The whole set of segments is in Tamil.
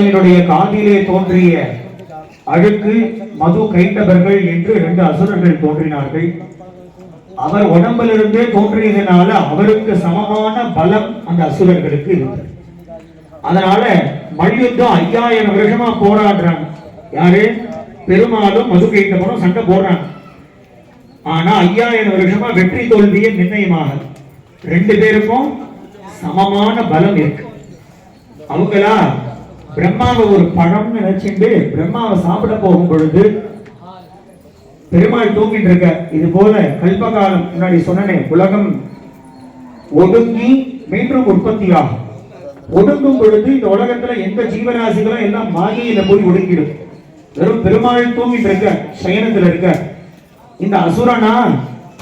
பிரம்மாவிஷ்ணுவினுடைய காதிலே தோன்றிய அழுக்கு மது கைண்டவர்கள் என்று ரெண்டு அசுரர்கள் தோன்றினார்கள். அவர் உடம்பிலிருந்தே தோன்றியதுனால அவருக்கு சமமான பலம் அந்த அசுரர்களுக்கு இருந்தது. அதனால மல்யுத்தம் ஐயாயிரம் வருஷமா போராடுறாங்க. யாரு? பெருமாளும் மது கைண்டவரும் சண்டை போடுறாங்க. ஆனா ஐயாயிரம் வருஷமா வெற்றி தோல்வியே நிர்ணயமாக ரெண்டு பேருக்கும் சமமான பலம் இருக்கு. அவங்களா பிரம்மாவை ஒரு பழம் நினைச்சுட்டு பிரம்மாவை சாப்பிட போகும் பொழுது பெருமாள் தூங்கிட்டு இருக்க இது போல கல்பகாலம் முன்னாடி சொன்னனே உலகம் ஒடுங்கி மீண்டும் உற்பத்தியாகும். ஒடுங்கும் பொழுது இந்த உலகத்துல எந்த ஜீவராசிகளும் எல்லாம் மாயையில போய் ஒடுங்கிடும். வெறும் பெருமாள் தூங்கிட்டு இருக்க சயனத்துல இருக்க. இந்த அசுரனா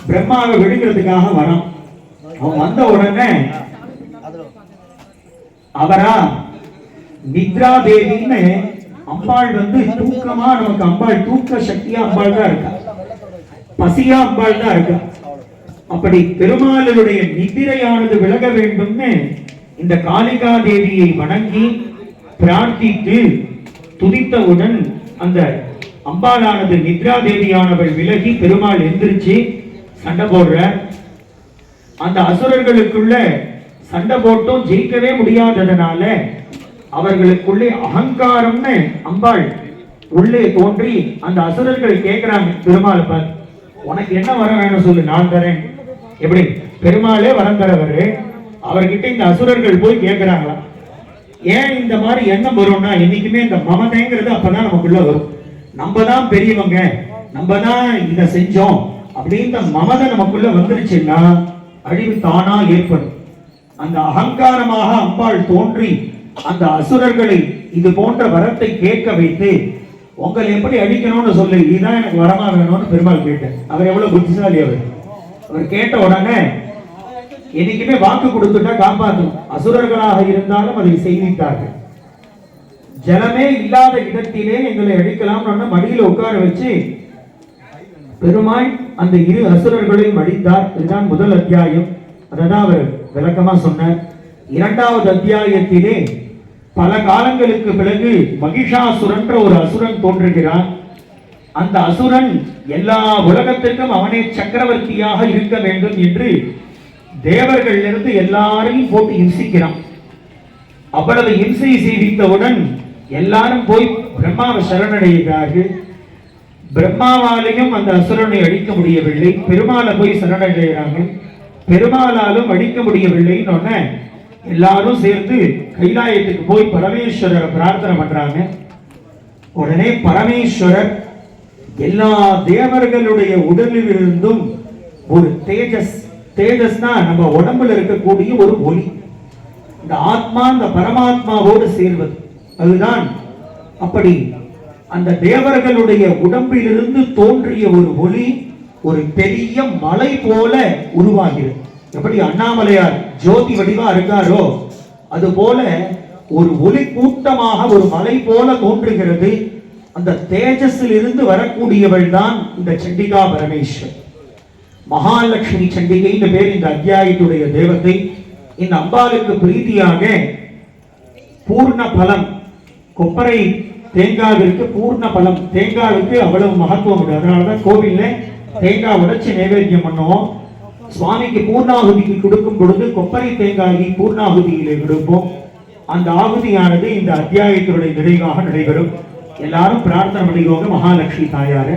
பிரம்மாவை விழுங்கிறதுக்காக வரான். அவன் வந்த உடனே அவரா நித்ரா தேவின்னு அம்பாள் வந்து தூக்கமா நமக்கு அம்பாள் தூக்க சக்தியா அம்பாள் தான் இருக்கா? பசியா அம்பாள் தான் இருக்கா? அப்படி பெருமாளுடைய நிதிரையானது விலக வேண்டும்னு இந்த காளிகா தேவியை வணங்கி பிரார்த்தித்து துதித்தவுடன் அந்த அம்பாளானது நித்ரா தேவியானவள் விலகி பெருமாள் எந்திரிச்சு சண்டை போடுற. அந்த அசுரர்களுக்குள்ள சண்டை போட்டும் ஜெயிக்கவே முடியாததுனால அவர்களுக்குள்ளே அகங்காரம்னு அம்பாள் உள்ளே தோன்றி அந்த அசுரர்கள் கேட்கிறாங்க பெருமாள் பார் உனக்கு என்ன வரம் வேணும் சொல்லு நான் தரேன். எப்படி? பெருமாளே வரம் தரவர். அவர்கிட்ட இந்த அசுரர்கள் போய் கேட்கிறாங்களா? ஏன் இந்த மாதிரி எண்ணம் வரும்னா என்னைக்குமே இந்த மமதைங்கிறது அப்பதான் நமக்குள்ள வரும். நம்ம தான் பெரியவங்க நம்ம தான் இதை செஞ்சோம். அப்படின்ற மமதை நமக்குள்ள வந்துருச்சுன்னா அழிவு தானா ஏற்படும். அந்த அகங்காரமாக அம்பாள் தோன்றி அந்த அசுரர்களை இது போன்ற வரத்தை கேட்க வைத்து உங்களை எப்படி அடிக்கணும்னு சொல்லி இதுதான் எனக்கு வரமா வேணும்னு பெருமாள் கேட்டேன் அவர் எவ்வளவு புத்திசாலி அவர். அவர் கேட்ட உடனே என்னைக்குமே வாக்கு கொடுத்துட்டா காப்பாற்றும் அசுரர்களாக இருந்தாலும் அதை செய்வித்தார்கள் ஜலமே இல்லாத இடத்திலே எங்களை அடிக்கலாம் மடியில உட்கார வச்சு பெருமாள் அந்த இரு அசுரர்களையும் அடித்தார் இதுதான் முதல் அத்தியாயம். அதான் அவர் விளக்கமா சொன்னார். இரண்டாவது அத்தியாயத்திலே பல காலங்களுக்கு பிறகு மகிஷாசுரன்ற ஒரு அசுரன் தோன்றுகிறான். அந்த அசுரன் எல்லா உலகத்திற்கும் அவனே சக்கரவர்த்தியாக இருக்க வேண்டும் என்று தேவர்களிலிருந்து எல்லாரையும் போட்டு இம்சிக்கிறான். அவ்வளவு இம்சை செய்வித்தவுடன் எல்லாரும் போய் பிரம்மாவை சரணடைகிறார்கள். பிரம்மாவாலையும் அந்த அசுரனை அழிக்க முடியவில்லை. பெருமாளை போய் சரணடைகிறாங்க பெருமாளாலும் அழிக்க முடியவில்லைன்னு உடனே எல்லாரும் சேர்ந்து கைலாயத்துக்கு போய் பரமேஸ்வரரை பிரார்த்தனை பண்றாங்க. உடனே பரமேஸ்வரர் எல்லா தேவர்களுடைய உடலிலிருந்தும் ஒரு தேஜஸ் தேஜஸ்னா நம்ம உடம்புல இருக்கக்கூடிய ஒரு ஒளி. இந்த ஆத்மா இந்த பரமாத்மாவோடு சேர்வது. அதுதான் அப்படி அந்த தேவர்களுடைய உடம்பிலிருந்து தோன்றிய ஒரு ஒளி ஒரு பெரிய மலை போல உருவாகிறது. எப்படி அண்ணாமலையார் ஜோதி வடிவா இருக்காரோ அது போல ஒரு ஒளி கூட்டமாக ஒரு மலை போல தோன்றுகிறது. அந்த தேஜஸில் இருந்து வரக்கூடியவள் தான் இந்த சண்டிகா பரமேஸ்வர். மகாலட்சுமி சண்டிகை இந்த பேர் இந்த அத்தியாயத்துடைய தேவத்தை இந்த அம்பாளுக்கு பிரீதியாக பூர்ண பலம் கொப்பரை தேங்காவிற்கு பூர்ண பலம் தேங்காவுக்கு அவ்வளவு மகத்துவம் உண்டு. அதனாலதான் கோவில்ல தேங்காய் உடைச்சு நைவேத்தியம் பண்ணுவோம். சுவாமிக்கு பூர்ணாகுதிக்கு கொடுக்கும் பொழுது கொப்பரை தேங்காயை பூர்ணாகுதியிலே கொடுப்போம் அந்த ஆகுதியானது இந்த அத்தியாயத்தினுடைய நிறைவாக நடைபெறும். எல்லாரும் பிரார்த்தனை பண்ணிக்கோங்க மகாலட்சுமி தாயார.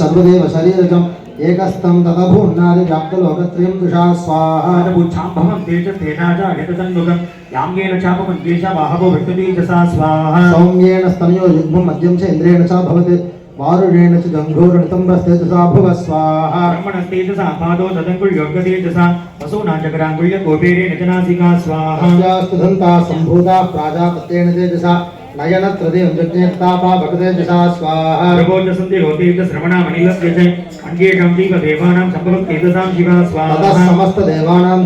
சர்வதேவ சரீரகம் ஏகஸ்தம் ததபூர்ணாதி வியாப்தலோகத்ரயம் துஷா ஸ்வாஹா. சாம்பவம் தேஜ தேனாஜா ஹிததன்முகம் யாங்கேன சாபமன் தேஷா வாஹவோ விட்டதீஜசா ஸ்வாஹா. சௌம்யேன ஸ்தனயோ யுக்மம் மத்யம் ச இந்திரேண சா பவதி वारुणेन च दङ्घोरणतम्बस्तेजसाभुव स्वाहा ब्रह्मणस्तेजसा पादो तदङ्गुल्योग्यतेजसा वसूनां चक्राङ्गुल्यगोपीरेण च नासिका स्वाहा। यास्तु दन्ताः सम्भूताः प्राजापत्येन तेजसा नयनत्रदेवजज्ञेत्तापाभगतेजसा स्वाहा। प्रबोधसन्ति रोतेजश्रवणामनिलस्य च अङ्गेषां दीपदेवानां सम्भवत्येजसां शिवा स्वाहा। समस्तदेवानां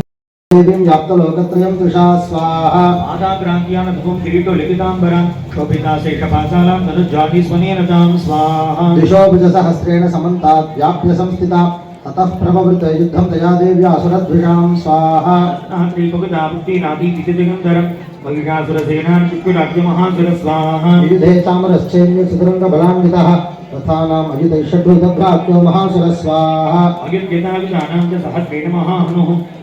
देवीं व्याप्तलोकत्रयं तुषा स्वाहा। आदा आशाक्रान्त्यान् भूम किरीटो लिखितां लिखिताम्बरां शोभिता शेषपाशालां तदुज्वाटी स्वनीरतां स्वाहा। दिशो भुजस हस्त्रेण समन्तात् व्याप्य संस्थिता ततः प्रभवृत युद्धं तया देव्य असुर असुरद्विषां स्वाहा। त्रिपकुतावृत्तिराधिगन्धरं महिषासुरसेनां चित्तुराज्यमहासुर स्वाहा। विविधे चामरश्चैन्यसुतुरङ्गबलान्वितः रथानाम् अयुतैषड्भूतभ्रात्यो महासुरस्वाहा अयुद्यताविदानां च सहस्रेण महाहनुः।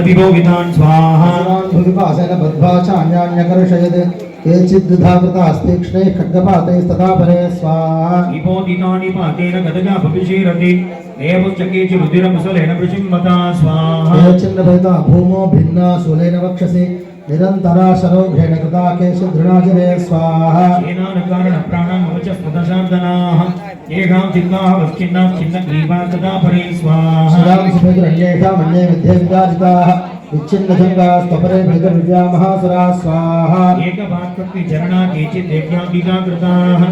प्रतिभोगितान् स्वाहा। भुविपासेन बद्ध्वा च अन्यान्यकर्षयत् केचिद्धाकृतास्तीक्ष्णैः खड्गपातैस्तथा परे स्वाहा निपोदितानि पातेन देवश्चकेचि रुधिरमुसलेन स्वाहा भूमो भिन्ना शूलेन वक्षसि। निरन्तराशरोघेण कृताकेश दृणाचरे स्वाहा येनानकारणप्राणामवचस्मदशार्दनाः येषां वस्किन्ना वश्चिन्नां छिन्नग्रीवा कदा परे स्वाहा। सदां सुभद्रन्येषामन्ये विद्ये स्तपरे विच्छिन्नछन्दास्त्वपरे भृगविद्या महासुरा स्वाहा। एकभात्पत्तिचरणा केचित् देव्याङ्गिका कृताः।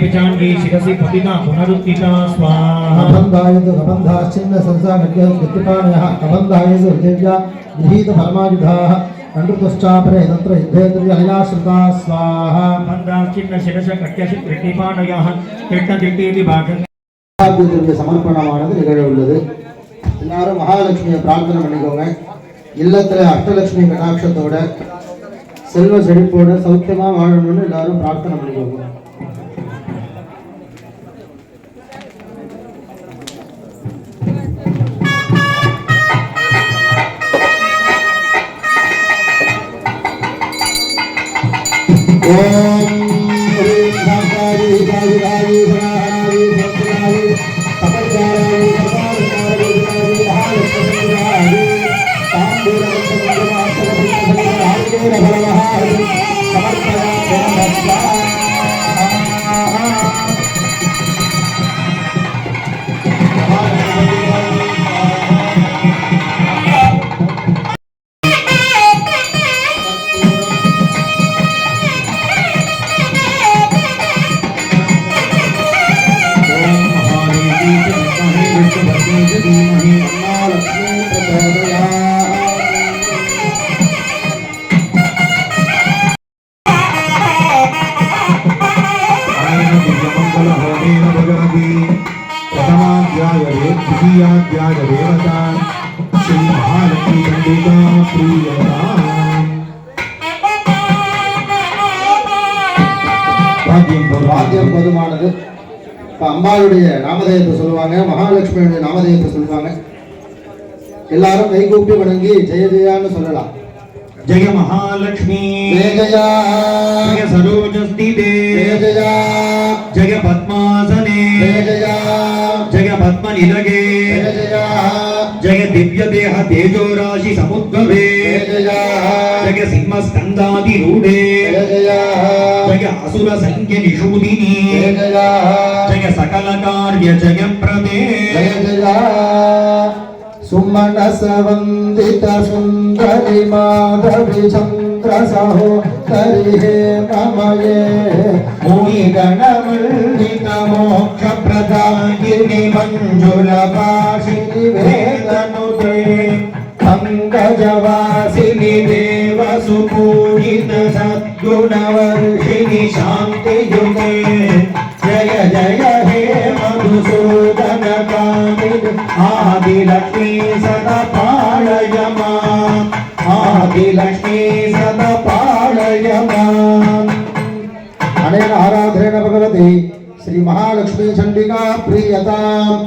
पिचान की शिरसी पतिता पुनरुत्तिता स्वाहा। कबन्धायतु कबन्धाश्चिन्न संसानग्रहकृत्तिपाणयः कबन्धायसु देव्या गृहीतफलमायुधाः। नन्दुतश्चापरे तत्र युद्धे त्रिजलयाश्रिताः स्वाहा बन्धाश्चिन्न शिरस कट्यसि कृष्टिपाणयः तिट्टतिट्टीति भागम् திவ்ய சமர்ப்பணமானது நிகழ உள்ளது எல்லாரும் மகாலட்சுமியை பிரார்த்தனை பண்ணிக்கோங்க இல்லத்துல அஷ்டலட்சுமி கடாட்சத்தோட செல்வ செழிப்போட சௌக்கியமா வாழணும்னு எல்லாரும் பிரார்த்தனை பண்ணிக்கோங்க ஓம் देवता श्रीमहालक्ष्मी चण्डिका प्रीयताम् भाग्यं வாத்தியம் போதுமானது இப்போ அம்பாளுடைய நாமதேயத்தை சொல்லுவாங்க மகாலட்சுமியுடைய நாமதேயத்தை சொல்லுவாங்க எல்லாரும் கைகூப்பி வணங்கி ஜெய ஜெயான்னு சொல்லலாம் जय महालक्ष्मी ஜெய ஜெயா जय सरोजस्थिते ஜெய ஜெயா जय पद्मासने ஜெய ஜெயா जय पद्मनिलगे ஜெய ஜெயா జయ దివ్య దేహ తేజోరాశి సముద్భవే జయ సింహ స్కందాది రూఢే జయ అసుర సంఖ్య నిషూదిని జయ సకల కార్య జయ ప్రదే సుమన సవందిత సుందరి మాధవి చంద్ర సహోదరి హే మమయే ముని గణమల్లిత మోక్ష ప్రదాయిని మంజుల పాషిని వే అఖిలకేశన పాళయమా అనేన ఆరాధన భగవతి ஸ்ரீ மகாலட்சுமி சண்டிகா பிரியதாம்.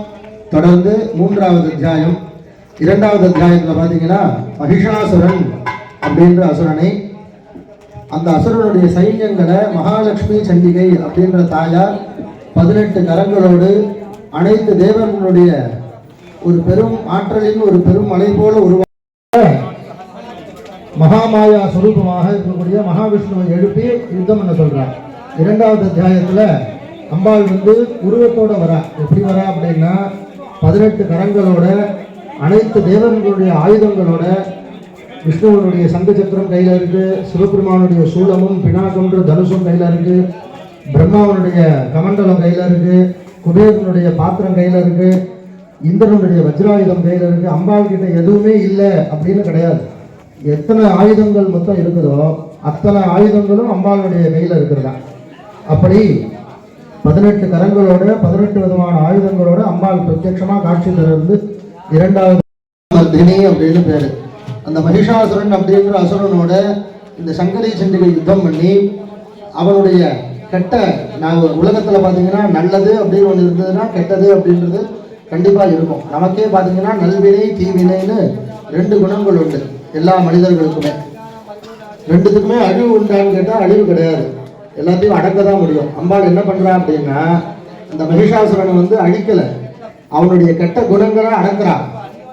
தொடர்ந்து மூன்றாவது அத்தியாயம். இரண்டாவது அத்தியாயத்தில் பார்த்தீங்கன்னா மகிஷாசுரன் அப்படின்ற அசுரனை அந்த அசுரனுடைய சைன்யங்களை மகாலட்சுமி சண்டிகை அப்படின்ற தாயார் பதினெட்டு கரங்களோடு அனைத்து தேவர்களுடைய ஒரு பெரும் ஆற்றலின் ஒரு பெரும் மலை போல உருவா மகாமாயா சுரூபமாக இருக்கக்கூடிய மகாவிஷ்ணுவை எழுப்பி யுத்தம் பண்ண சொல்றார். இரண்டாவது அத்தியாயத்துல அம்பாள் வந்து உருவத்தோட வரா. எப்படி வரா அப்படின்னா பதினெட்டு கரங்களோட அனைத்து தேவர்களுடைய ஆயுதங்களோட விஷ்ணுவனுடைய சங்க சக்கரம் கையில இருக்கு சிவபெருமானுடைய சூலமும் பினாகம்ன்ற தனுஷும் கையில இருக்கு பிரம்மாவனுடைய கமண்டலம் கையில இருக்கு குபேரனுடைய பாத்திரம் கையில இருக்கு இந்திரனுடைய வஜ்ராயுதம் கையில இருக்கு. அம்பாள் கிட்ட எதுவுமே இல்லை அப்படின்னு கிடையாது. எத்தனை ஆயுதங்கள் மொத்தம் இருக்குதோ அத்தனை ஆயுதங்களும் அம்பாளுடைய கையில் இருக்கிறதா? அப்படி பதினெட்டு கரங்களோட பதினெட்டு விதமான ஆயுதங்களோட அம்பாள் பிரத்யட்சமாக காட்சி தருவது இரண்டாவது மர்தினி அப்படின்னு பேரு. அந்த மகிஷாசுரன் அப்படிங்கிற அசுரனோட இந்த சங்கரி சண்டிகை யுத்தம் பண்ணி அவனுடைய கெட்ட நான் உலகத்துல பாத்தீங்கன்னா நல்லது அப்படின்னு ஒன்று இருந்ததுன்னா கெட்டது அப்படின்றது கண்டிப்பா இருக்கும். நமக்கே பாத்தீங்கன்னா நல்வினை தீவினைன்னு ரெண்டு குணங்கள் உண்டு. எல்லா மனிதர்களுக்குமே. ரெண்டுத்துக்குமே அழிவு உண்டான்னு கேட்டால் அழிவு கிடையாது. எல்லாத்தையும் அடக்க தான் முடியும். அம்பாள் என்ன பண்ணுறா அப்படின்னா இந்த மகிஷாசுரனை வந்து அழிக்கலை. அவனுடைய கெட்ட குணங்களை அடக்கிறான்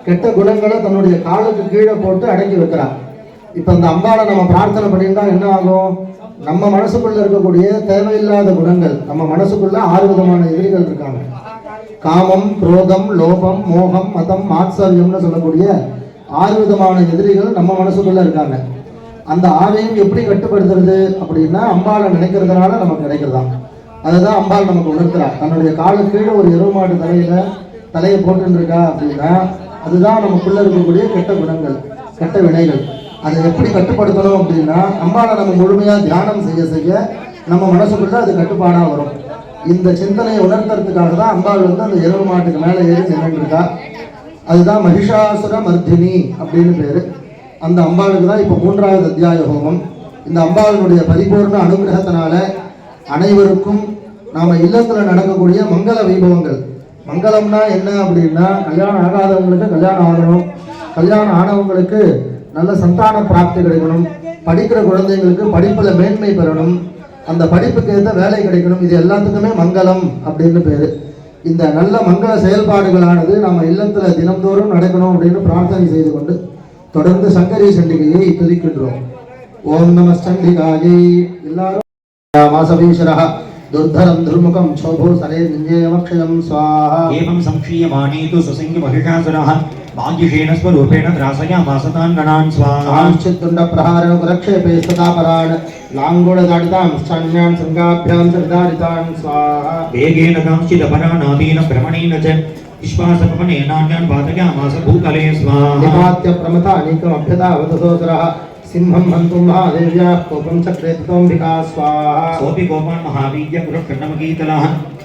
கெட்ட குணங்களை தன்னுடைய காலுக்கு கீழே போட்டு அடக்கி வைக்கிறான் இப்போ இந்த அம்பாவை நம்ம பிரார்த்தனை பண்ணியிருந்தா என்ன ஆகும்? நம்ம மனசுக்குள்ள இருக்கக்கூடிய தேவையில்லாத குணங்கள் நம்ம மனசுக்குள்ள ஆறு விதமான எதிரிகள் இருக்காங்க. காமம் குரோதம் லோபம் மோகம் மதம் மாத்சரியம்னு சொல்லக்கூடிய ஆறு விதமான எதிரிகள் நம்ம மனசுக்குள்ள இருக்காங்க. அந்த ஆவையும் எப்படி கட்டுப்படுத்துறது அப்படின்னா அம்பாளை நினைக்கிறதுனால நமக்கு கிடைக்கிறதா அதுதான் அம்பாள் நமக்கு உணர்த்துறா. தன்னுடைய காலு கீழே ஒரு எருவு மாட்டு தலையில தலையை போட்டுன்னு இருக்கா அப்படின்னா அதுதான் நமக்குள்ள இருக்கக்கூடிய கெட்ட குணங்கள் கெட்ட வினைகள். அதை எப்படி கட்டுப்படுத்தணும் அப்படின்னா அம்பாளை நம்ம முழுமையா தியானம் செய்ய செய்ய நம்ம மனசுக்குள்ள அது கட்டுப்பாடா வரும். இந்த சிந்தனையை உணர்த்துறதுக்காக தான் அம்பாள் வந்து அந்த எருவு மாட்டுக்கு மேலே ஏறி நின்றுட்டு இருக்கா. அதுதான் மகிஷாசுர மர்தினி அப்படின்னு பேரு. அந்த அம்பாளுக்கு தான் இப்போ மூன்றாவது அத்தியாய ஹோமம் இந்த அம்பாளுடைய பரிபூர்ண அனுகிரகத்தினால அனைவருக்கும் நாம இல்லத்துல நடக்கக்கூடிய மங்கள வைபவங்கள். மங்களம்னா என்ன அப்படின்னா கல்யாணம் ஆகாதவங்களுக்கு கல்யாணம் ஆகணும். கல்யாணம் ஆனவங்களுக்கு நல்ல சந்தான பிராப்தி கிடைக்கணும். படிக்கிற குழந்தைங்களுக்கு படிப்புல மேன்மை பெறணும். அந்த படிப்புக்கு ஏற்ற வேலை கிடைக்கணும். இது எல்லாத்துக்குமே மங்களம் அப்படின்னு பேரு. இந்த நல்ல மங்கள செயல்பாடுகளானது நம்ம இல்லத்தில் தினந்தோறும் நடக்கணும் அப்படின்னு பிரார்த்தனை செய்து கொண்டு தொடர்ந்து சங்கரி சண்டிகையை துதிக்கின்றோம். ஓம் நம சண்டிகாயை. எல்லாரும் மாசவீஸ்வரா துர்தரம் துர்முகம் சோபோ சரே நிஞ்சேயமக்ஷயம் சுவாஹா ஏவம் சம்ஷீயமானே து சுசங்கி மகிஷாசுரா भाग्यशेन स्वरूपेण त्रासयामासतान् गणान् स्वाहा। कुलक्षेपे स्ततापरान् लाङ्गुळदाडितां स्थान्यान् शृङ्गाभ्यां च विदारितान् स्वाहा। वेगेन कांश्चिदपरानादीन भ्रमणेन च विश्वासपवनेनान्यान् पातयामास भूतले स्वाहा। निपात्य प्रमथानीकमभ्यतावतसोऽसुरः सिंहं हन्तुं महादेव्याः कोपं चक्रे ततोऽम्बिका स्वाहा। सोऽपि गोपान् महावीर्य पुरःकर्णमगीतलः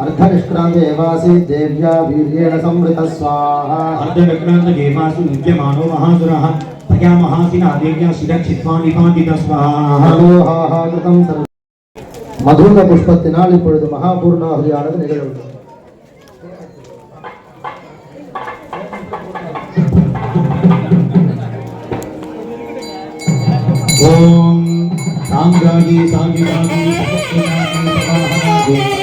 अर्धनिष्क्रान्ते एवासीत् देव्या वीर्येण संवृतः स्वाहा अर्धविक्रान्तगेमासु विद्यमानो महासुरः तया महासिना देव्या शिरक्षित्वा निपातित स्वाहा மனோஹாஹா கிருதம் சர்வ மதுர புஷ்பத்தினால் இப்பொழுது மகாபூர்ணாகுதியானது நிகழும் ॐ साङ्गागी साङ्गिगागी सपत्नागी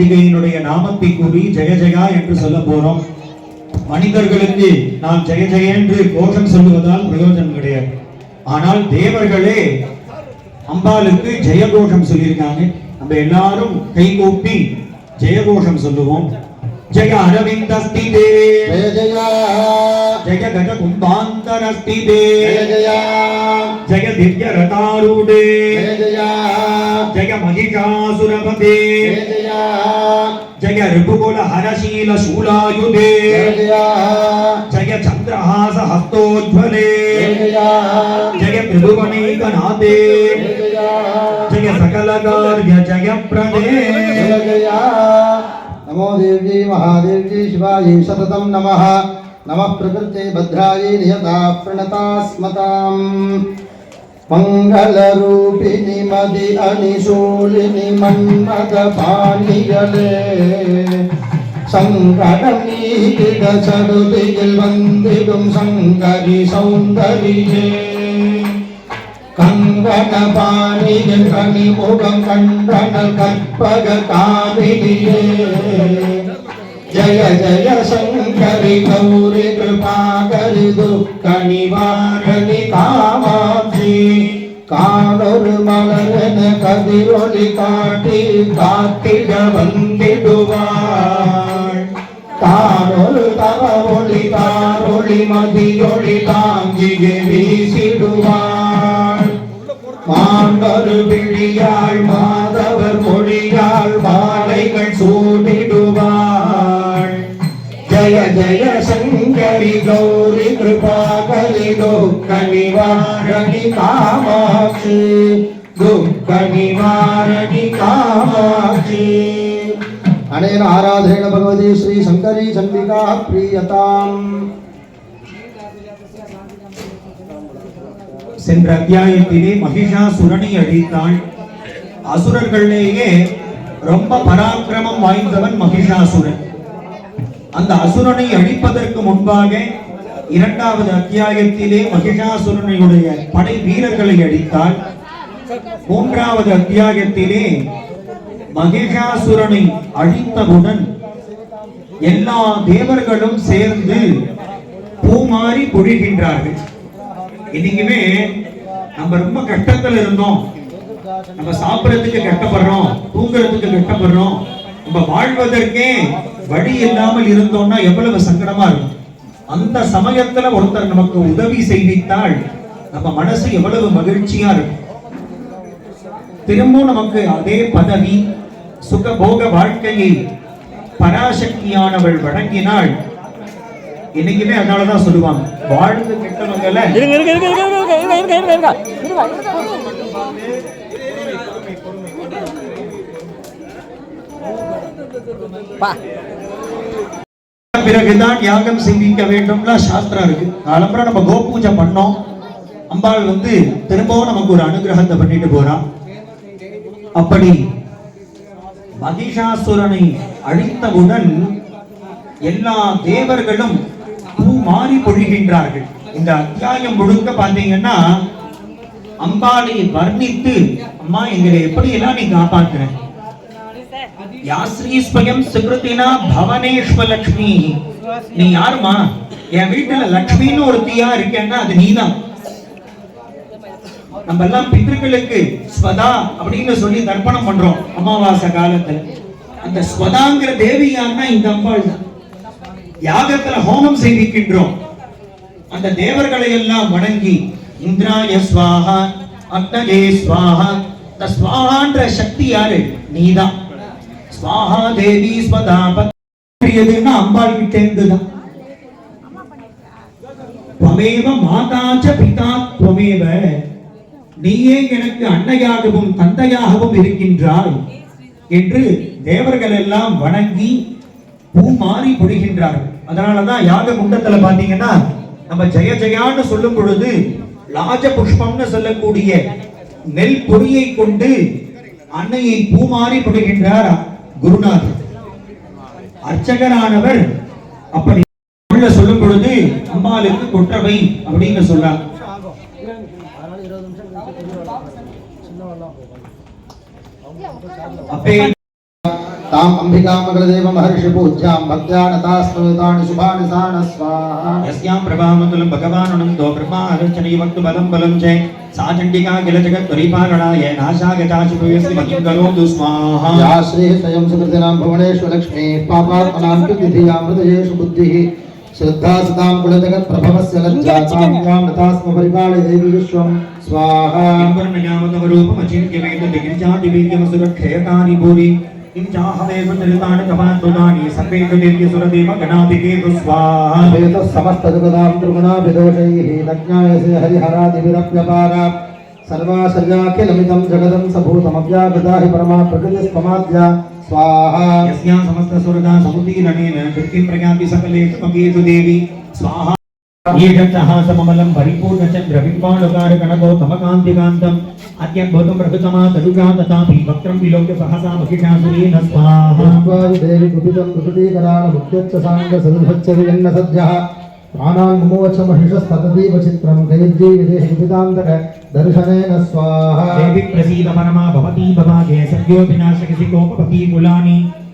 அம்பிகையினுடைய நாமத்தை கூறி ஜெய ஜெயா என்று சொல்ல போறோம். மனிதர்களுக்கு நாம் ஜெய ஜெய என்று கோஷம் சொல்லுவதால் பிரயோஜனம் கிடையாது. ஆனால் தேவர்களே அம்பாளுக்கு ஜெயகோஷம் சொல்லியிருக்காங்க. நம்ம எல்லாரும் கைகூப்பி ஜெயகோஷம் சொல்லுவோம். ஜெய அரவிந்தஸ்திதே ஜெய ஜெயா. ஜெய கஜ கும்பாந்தரஸ்திதே ஜெய ஜெயா. ஜெய திவ்ய ரதாரூடே. ஜெய ஜெயா. జయ మహిషాసురపతే. జయ రిపుకుల హరశీల శూలాయుధే. జయ చంద్రహాస హస్తోజ్వలే జయ మృదువనైకనాథే జయ సకల కార్య జయ. ప్రదే నమో దేవ్యై మహాదేవ్యై శివాయై సతతం నమ. నమ ప్రకృత్యై భద్రాయై నియతా ప్రణతాస్మతాం மங்களரூபிணி மதி அணிசூலினி மன்மத பாணிகளே சங்கடம் நீதிட சடுதியில் வந்திடும் சங்கரி சௌந்தரியே. கங்கண பாணியில் கனிமுகம் கண்டன கற்பக காமினியே ஜய ஜய சங்கரி கௌரி கிருபாகரி துக்கணிவாரணி காமாட்சி. காணொரு மலரென கதிரொலி காட்டி காத்திட வந்திடுவாள். தாரொரு தவொளி தாரொளி மதியொளி தாங்கியே வீசிடுவாள். மாண்டொரு விழியாள் மாதவர் மொழியாள் மாலைகள் சூடி जय शङ्करि गौरि कृपाकरि दुःखनिवारणि कामाक्षि। दुःखनिवारणि कामाक्षि। अनेन आराधेण भगवती श्रीशङ्करी चण्डिका प्रीयताम्। சென்றத்தியாயத்திலே மகிஷாசுரனை அழித்தான் அசுரர்களிலேயே ரொம்ப பராக்கிரமம் வாய்ந்தவன் மகிஷாசுரன் அந்த அசுரனை அழிப்பதற்கு முன்பாக இரண்டாவது அத்தியாயத்திலே மகிஷாசுரனுடைய படை வீரர்களை அழித்தாள் மூன்றாவது அத்தியாயத்திலே மகிஷாசுரனை அழித்தவுடன் எல்லா தேவர்களும் சேர்ந்து பூமாறி பொழிகின்றார்கள். இன்னைக்குமே நம்ம ரொம்ப கஷ்டத்தில் இருந்தோம். நம்ம சாப்பிடறதுக்கு கட்டப்படுறோம் தூங்குறதுக்கு கட்டப்படுறோம் நம்ம வாழ்வதற்கே வழி இல்லாமல் இருந்தோம்னா எவ்வளவு சங்கடமா இருக்கும். அந்த சமயத்துல ஒருத்தர் நமக்கு உதவி செய்வித்தால் நம்ம மனசு எவ்வளவு மகிழ்ச்சியா இருக்கும். திரும்பவும் நமக்கு அதே பதவி சுகபோக வாழ்க்கையை பராசக்தியானவள் வழங்கினாள் இன்னைக்குமே அதனாலதான் சொல்லுவாங்க வாழ்ந்து கெட்டவங்கள இருங்க. பிறகுதான் யாகம் சிந்திக்க வேண்டும்னா சாஸ்திரம் இருக்கு. காலம்புற நம்ம கோபூஜை பண்ணோம். அம்பாள் வந்து திரும்பவும் நமக்கு ஒரு அனுகிரகத்தை பண்ணிட்டு போறான் அப்படி மகிஷாசுரனை அழித்தவுடன் எல்லா தேவர்களும் பூ மாறி பொழிகின்றார்கள். இந்த அத்தியாயம் முழுக்க பார்த்தீங்கன்னா அம்பாளை வர்ணித்து அம்மா எங்களை எப்படி எல்லாம் நீ காப்பாற்றுறேன் யாஸ்ரீ ஸ்வயம் சுகிருத்தினா பவனேஸ்வ லக்ஷ்மி நீ யாருமா என் வீட்டுல லக்ஷ்மின்னு ஒரு தீயா இருக்கேன்னா அது நீதான். நம்ம எல்லாம் பித்ருக்களுக்கு ஸ்வதா அப்படின்னு சொல்லி தர்ப்பணம் பண்றோம் அமாவாசை காலத்துல. அந்த ஸ்வதாங்கிற தேவி யாருன்னா இந்த அம்பாள் தான். யாகத்துல ஹோமம் செய்விக்கின்றோம் அந்த தேவர்களை எல்லாம் வணங்கி இந்திராய ஸ்வாஹா அக்னஜே ஸ்வாஹா இந்த ஸ்வாஹான்ற சக்தி யாரு? நீதான். ஸ்வாஹா தேவி ஸ்வதா அம்பாள் கிட்ட தான் துவமேவ மாதாச்ச பிதா துவமேவ. நீயே எனக்கு அன்னையாகவும் தந்தையாகவும் இருக்கின்றாய் என்று தேவர்கள் எல்லாம் வணங்கி பூ மாறி பொழிகின்றார்கள். அதனாலதான் யாக குண்டத்துல பாத்தீங்கன்னா நம்ம ஜெய ஜெயான்னு சொல்லும் பொழுது லாஜ புஷ்பம்னு சொல்லக்கூடிய நெல் பொறியை கொண்டு அன்னையை பூமாறி பொழிகின்றார். குருநாதர். அர்ச்சகரானவர் அப்படி உள்ள சொல்லும் பொழுது அம்பாளுக்கு கொற்றவை அப்படின்னு சொல்றார் அப்பே ताम् अम्बिकामगलदेव महर्षि पूज्यां भक्त्या नतास्मृतानि शुभानि सा न स्वाहा यस्यां प्रभामतुलं भगवानन्दो ब्रह्मादर्शनै वक्तु बलं बलं च सा चण्डिका किल जगत्परिपालनाय नाशागताशुभयस्ति मतिं करोतु स्वाहा या श्रीः स्वयं सुकृतिनां भुवनेषु लक्ष्मीः पापात्मनां कृतिधिया मृदयेषु बुद्धिः श्रद्धा सतां कुलजगत्प्रभवस्य लज्जातां यां नतास्म परिपालि देवी विश्वं स्वाहा गिरिजादिवीर्यमसुरक्षयकानि भूरि समस्त जगदां दुर्गुणा विदोषैः न ज्ञायसे हरिहरादिभिरप्यपारा सर्वाशर्याखिलमिदं जगदं सभूतमव्याकृता हि परमा प्रकृतिस्त्वमाद्या स्वाहा। यस्यां समस्तसुरदा समुदीरणेन कृत्तिं प्रज्ञापि सकले त्वमेतु देवी स्वाहा। ఈషట్టహాసమలం పరిపూర్ణచంద్రబింబాళుకారగణగో తమకాంతికాంతం అత్యద్భుతం రఘుతమాతరుగా తథాపి వక్రం విలోక్య సహసా మహిషాసురేణ స్వాహాదేవి కుపితం కుపితీకరాణ ముఖ్యత్వ సాంగ సదుభచ్చరియన్న సద్యః ప్రాణాన్మోచ మహిషస్తతీవ చిత్రం దైర్జీ విదేహ కుపితాంతర దర్శనేన స్వాహా దేవి ప్రసీద పరమా భవతీ భవాగే సద్యోపినాశకసి కోపపతి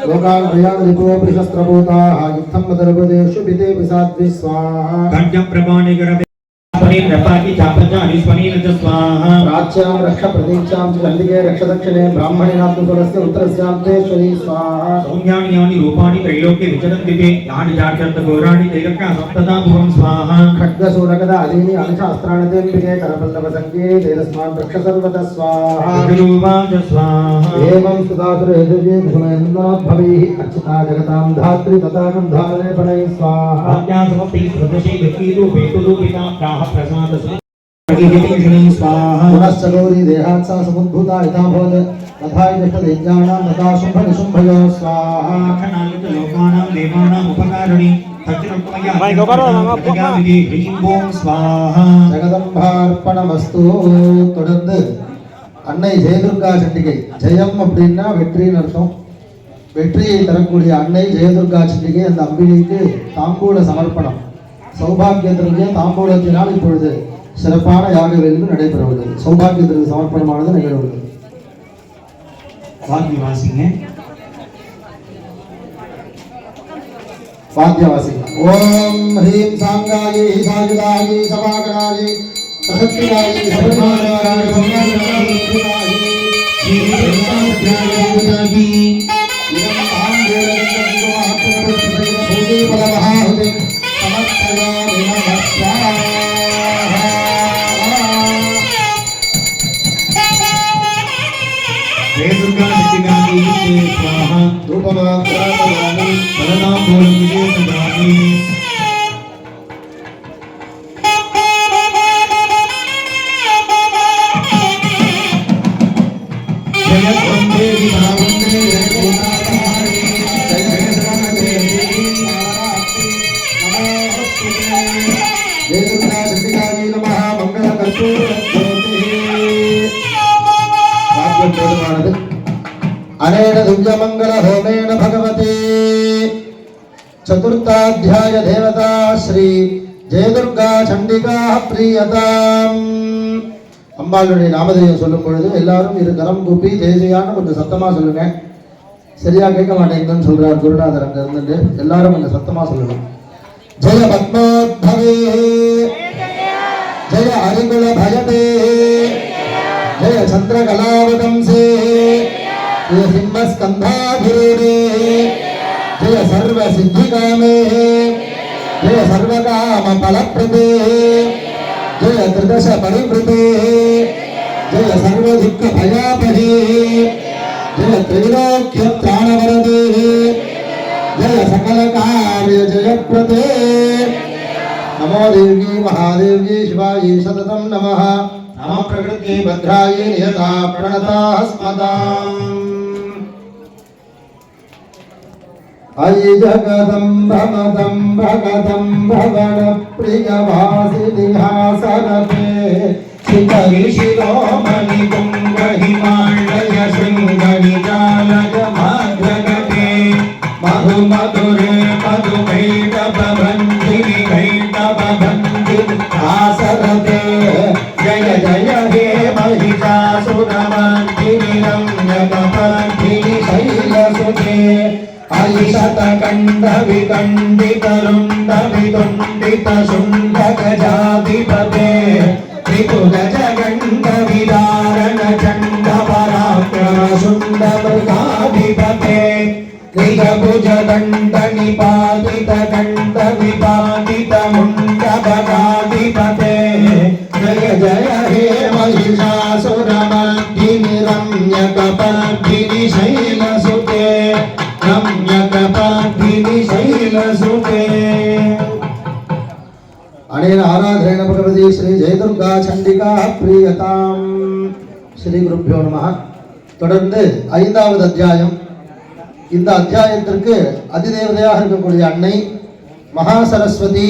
रिपोऽपि शस्त्रभूताः युद्धं मदर्पदेषु पितेऽपि साध्वि स्वाहा खड्गं प्रपाणि स्वामी नपाति चापचा स्वनेन च स्वाहा राज्यां रक्ष प्रतीक्षां च लन्दिके रक्षदक्षिणे ब्राह्मणेनात्मकुलस्य उत्तरस्यान्तेश्वरी स्वाहा। सौम्यानि यानि रूपाणि त्रैलोक्ये विचरन्ति यानि जात्यर्थघोराणि तैलक्या सप्तदा भुवं स्वाहा। खड्गसूरगद अदीनि अनुशास्त्राणतेऽम्बिके करपल्लवसङ्गे तैरस्मान् वृक्षसर्वतः स्वाहा। विरूपाच स्वाहा। एवं सुधासुरहृदये भुवनन्दनोद्भवैः अर्चिता जगतां धात्री स्वाहा। प्राह पुनश्च गौरी देहात् सा समुद्भूता यथा भवत् तथा इष्टदैत्यानां तथा शुम्भनिशुम्भयो स्वाहा लोकानां देवानाम् उपकारिणि स्वाहा ஜெகதம்பார்ப்பணமஸ்து தொடர்ந்து அன்னை ஜெயதுர்கா சண்டிகை ஜெயம் அப்படின்னா வெற்றின்னு அர்த்தம் வெற்றியை தரக்கூடிய அன்னை ஜெயதுர்கா சண்டிகை அந்த அம்பிகைக்கு தாம்பூல சமர்ப்பணம் சௌபாகியத்திற்கு தாம்பூலத்தினால் இப்பொழுது சிறப்பான யாக வேள்வி நடைபெறுவது சௌபாகியத்திற்கு சமர்ப்பணமானது நிகழ்வுள்ளது. வாங்கி வாசிங்க. வாத்தியவாசிகள் ஓம் ஹ்ரீம் சாங்காயை சாயுதாயை சபாகராயை சசக்தியாயை சபரிமாலாயை சம்மானாயை जय అనేన దివ్యమంగళ హోమేన భగవతే చతుర్థాధ్యాయ దేవతా శ్రీ జయదుర్గా చండికా ప్రియతాం அம்பாளுடைய நாமதேயம் சொல்லும் பொழுது எல்லாரும் இரு கரம் கூப்பி ஜெய ஜெயான்னு கொஞ்சம் சத்தமா சொல்லுங்க. சரியா கேட்க மாட்டேங்குதுன்னு சொல்றார் குருநாதர் அங்க இருந்துட்டு. எல்லாரும் கொஞ்சம் சத்தமா சொல்லணும் ஜெய பத்மோத்பவே ஜெய அரிகுல பயதே ஜெய சந்திரகலாவதம்சே. ஜெய சிம்மஸ்கந்தாபிரூடே ஜெய சர்வ சித்திகாமே. ஜெய சர்வகாம பலப்பிரதே जय त्रिदश परिवृते। जय सर्वधिक भयापहे जय त्रैलोक्य प्राणवरदे। जय सकल कार्य जय प्रते नमो देवी महादेवी शिवाय सततम नमः। नम प्रकृति भद्राय नियता प्रणता स्मदाम। అయి జగదంబమదం భగదం భవన ప్రియవాసిహాసనతే శిఖరి శిరోమణి కుంభహిమాండయ శృంగణి జాలయ మాధగతే మధు మధురే మధు కైటభవంతిని కైటభవంతి ఆసరతే अलिशतकण्ड विकण्डितरुण्ड वितुण्डित शुण्ड गजाधिपते त्रिपुरज गण्ड अनेन आराधनेन भगवती श्री जयदुर्गा சண்டிகா பிரியதாம் ஸ்ரீ குருப்பியோ நம தொடர்ந்து ஐந்தாவது அத்தியாயம் இந்த அத்தியாயத்திற்கு அதிதேவதையாக இருக்கக்கூடிய அன்னை மகா சரஸ்வதி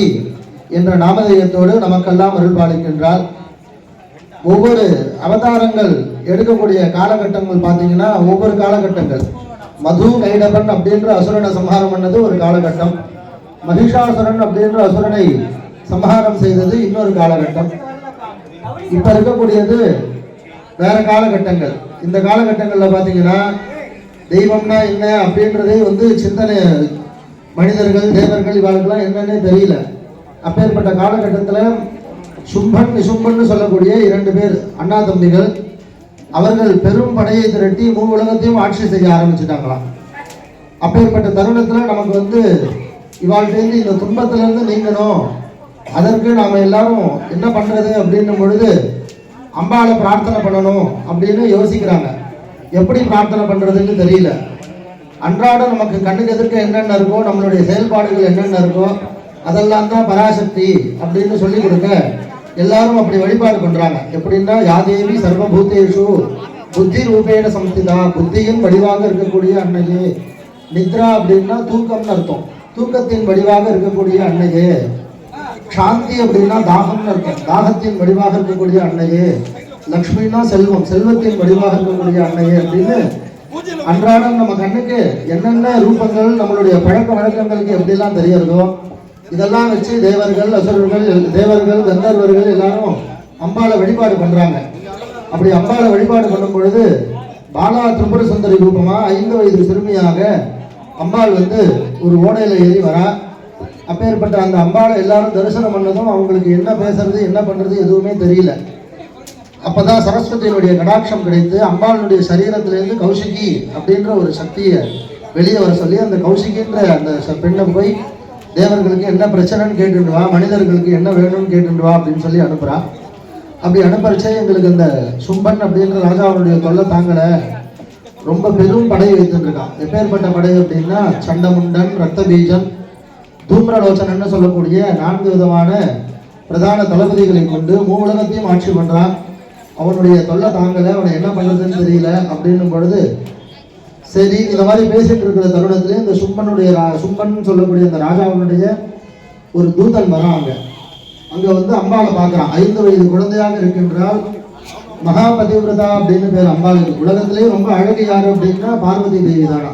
என்ற நாமதேயத்தோடு நமக்கெல்லாம் அருள்பாலிக்கின்றார் ஒவ்வொரு அவதாரங்கள் எடுக்கக்கூடிய காலகட்டங்கள் பார்த்தீங்கன்னா ஒவ்வொரு காலகட்டங்கள் மது கைடபன் அப்படின்ற அசுரனை சம்ஹாரம் பண்ணது ஒரு காலகட்டம் மகிஷாசுரன் அப்படின்ற அசுரனை சம்ஹாரம் செய்தது இன்னொரு காலகட்டம். இப்ப இருக்கக்கூடியது வேற காலகட்டங்கள். இந்த காலகட்டங்கள்ல பாத்தீங்கன்னா தெய்வம்னா என்ன அப்படின்றதே வந்து சிந்தனை மனிதர்கள் தேவர்கள் இவர்களுக்கெல்லாம் என்னன்னே தெரியல. அப்பேற்பட்ட காலகட்டத்தில் சும்பன் நிசும்பன் சொல்லக்கூடிய இரண்டு பேர் அண்ணா தம்பிகள் அவர்கள் பெரும் படையை திரட்டி மூணு உலகத்தையும் ஆட்சி செய்ய ஆரம்பிச்சிட்டாங்களாம். அப்பேற்பட்ட தருணத்தில் நமக்கு வந்து இவாழ்கிட்டேருந்து இந்த துன்பத்திலேருந்து நீங்கணும். அதற்கு நாம் எல்லாரும் என்ன பண்ணுறது அப்படின்னும் பொழுது அம்பாளை பிரார்த்தனை பண்ணணும் அப்படின்னு யோசிக்கிறாங்க. எப்படி பிரார்த்தனை பண்ணுறதுன்னு தெரியல. அன்றாடம் நமக்கு கண்ணுக்கு எதிர்க்க என்னென்ன இருக்கோ நம்மளுடைய செயல்பாடுகள் என்னென்ன இருக்கோ அதெல்லாம் தான் பராசக்தி அப்படின்னு சொல்லி கொடுக்க எல்லாரும் அப்படி வழிபாடு பண்றாங்க. எப்படின்னா யாதேவி சர்வபூதேஷு புத்தி ரூபேண சம்ஸ்திதா புத்தியின் வடிவாக இருக்கக்கூடிய அன்னையே. நித்ரா அப்படின்னா தூக்கம்னு அர்த்தம். தூக்கத்தின் வடிவாக இருக்கக்கூடிய அன்னையே. சாந்தி அப்படின்னா தாகம்னு இருக்கும் தாகத்தின் வடிவாக இருக்கக்கூடிய அன்னையே. லக்ஷ்மின்னா செல்வம் செல்வத்தின் வடிவாக இருக்கக்கூடிய அன்னையே அப்படின்னு அன்றாடம் நம்ம கண்ணுக்கு என்னென்ன ரூபங்கள் நம்மளுடைய பழக்க வழக்கங்களுக்கு எப்படிலாம் தெரியறதோ இதெல்லாம் வச்சு தேவர்கள் அசுரர்கள் தேவர்கள் கந்தர்வர்கள் எல்லாரும் அம்பாவை வழிபாடு பண்றாங்க. அப்படி அம்பாவை வழிபாடு பண்ணும் பொழுது பாலா திரிபுர சுந்தரி ரூபமா ஐந்து வயது சிறுமியாக அம்பாள் வந்து ஒரு ஓடையில ஏறி வரா. அப்பேற்பட்ட அந்த அம்பாவை எல்லாரும் தரிசனம் பண்ணதும் அவங்களுக்கு என்ன பேசுறது என்ன பண்றது எதுவுமே தெரியல. அப்பதான் சரஸ்வதியினுடைய கடாட்சம் கிடைத்து அம்பாளுடைய சரீரத்திலிருந்து கௌசிகி அப்படின்ற ஒரு சக்தியை வெளியே வர சொல்லி அந்த கௌசிகின்ற அந்த ச- பெண்ணை போய் தேவர்களுக்கு என்ன பிரச்சனைன்னு கேட்டுட்டு வா மனிதர்களுக்கு என்ன வேணும்னு கேட்டுட்டு வா அப்படின்னு சொல்லி அனுப்புறா. அப்படி அனுப்புறச்சே எங்களுக்கு அந்த சும்பன் அப்படின்ற ராஜாவுடைய தொல்லை தாங்கலை. ரொம்ப பெரும் படையை வைத்துட்டு இருக்கான் எப்பேற்பட்ட படை அப்படின்னா சண்டமுண்டன் ரத்த பீஜன் தூம்ரலோச்சனன்னு சொல்லக்கூடிய நான்கு விதமான பிரதான தளபதிகளை கொண்டு மூலகத்தையும் ஆட்சி பண்றான். அவனுடைய தொல்லை தாங்கல அவனை என்ன பண்றதுன்னு தெரியல அப்படின்னும் பொழுது சரி இந்த மாதிரி பேசிட்டு இருக்கிற தருணத்திலே இந்த சும்பனுடைய ரா- சும்பன் சொல்லக்கூடிய அந்த ராஜாவினுடைய ஒரு தூதன் வரான் அங்க. அங்கே வந்து அம்பாவை பார்க்குறான். ஐந்து வயது குழந்தையாக இருக்கின்றால் மகாபதிவிரதா அப்படின்னு பேர் அம்பாளுக்கு உலகத்திலேயே ரொம்ப அழகு யாரு அப்படின்னா பார்வதி தேவி தானா.